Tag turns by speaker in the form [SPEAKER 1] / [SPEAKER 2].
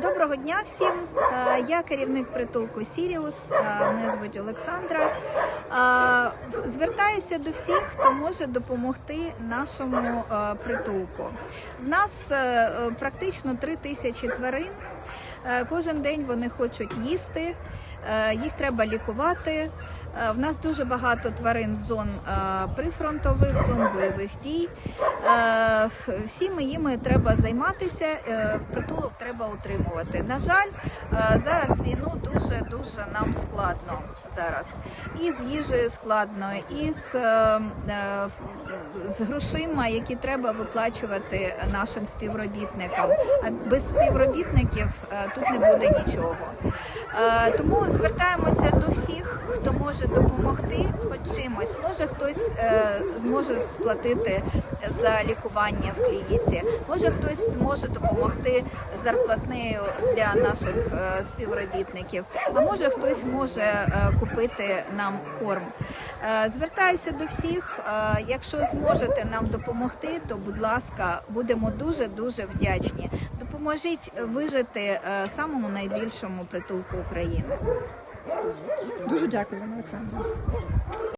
[SPEAKER 1] Доброго дня всім. Е, Я керівник притулку Сіріус. Е, Мене звуть Олександра. Е, Звертаюся до всіх, хто може допомогти нашому притулку. В нас практично три тисячі тварин. Кожен день вони хочуть їсти, їх треба лікувати. Е, В нас дуже багато тварин з зон е, прифронтових, зон бойових дій. Е, Всіми їми треба займатися, притулок треба утримувати. На жаль, зараз війну дуже дуже нам складно зараз. І з їжею складно, і з, з грошима, які треба виплачувати нашим співробітникам. А без співробітників тут не буде нічого. Тому хто може допомогти, хоч чимось. Може хтось е, зможе сплатити за лікування в клініці, може хтось зможе допомогти зарплатнею для наших е, співробітників, а може хтось може е, купити нам корм. Е, Звертаюся до всіх. е, Якщо зможете нам допомогти, то будь ласка, будемо дуже дуже вдячні. Допоможіть вижити е, самому найбільшому притулку України.
[SPEAKER 2] Дуже дякую, вам, Олександра.